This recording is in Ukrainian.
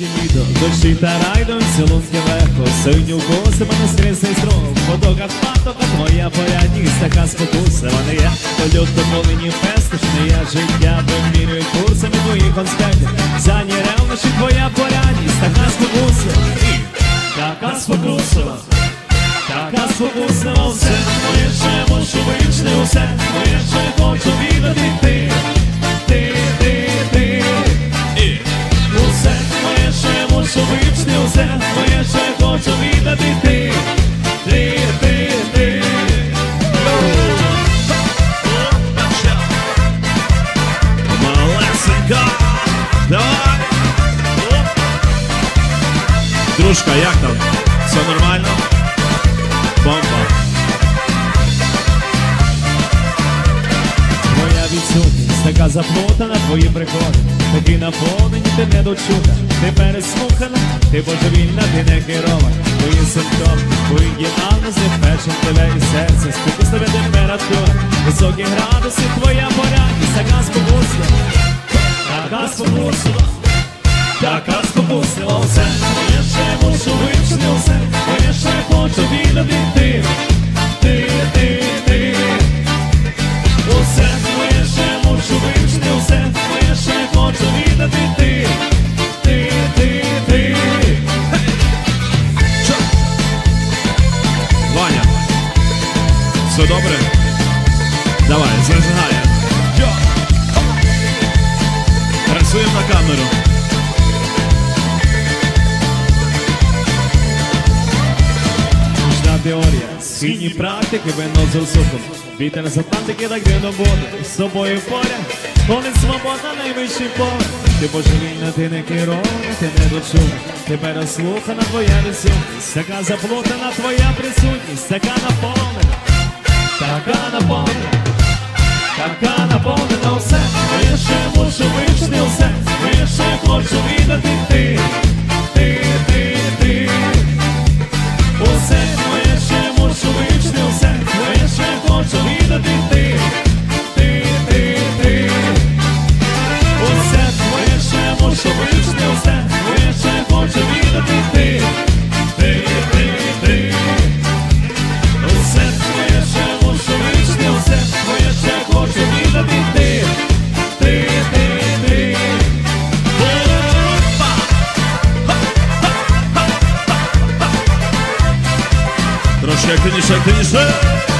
Літнє літо, дощі та райдом, цілунки легко, синю коси мене скрізний струм, в потоках патока твоя порядність, така спокуса, вона є, то люто полині пестичне, я життя. Вимірюю курсами твоїх конспектів, Зані ревнощі твоя порядність, така спокуса, і така спокуса. Така спокусила все, моє ще мушу вичне Дружка, як там? Все нормально? Бомба. Твоя відсутність така заплутана, твої прикоди, такі наповнені, ти не дочута, ти переслухана, ти божевільна, ти не керована, твої симптоми, твої діагнози, печень тебе і серце, спокусливе температура, високі градуси, твоя порядність, така спокусна, така спокусна. Така спокусила все добре? Давай, зажигає. Працюємо на камеру. Нічна теорія, східні практики, вино з сухом. Вітер з Атлантики так дивно буде. З собою поряд, коли свобода найвищий погляд. Ти божевільна, ти не керована, ти не дочуна. Ти переслухана твоя відсутність. Така заплутана твоя присутність, така наповнена, Krzysiek, Krzysiek, Krzysiek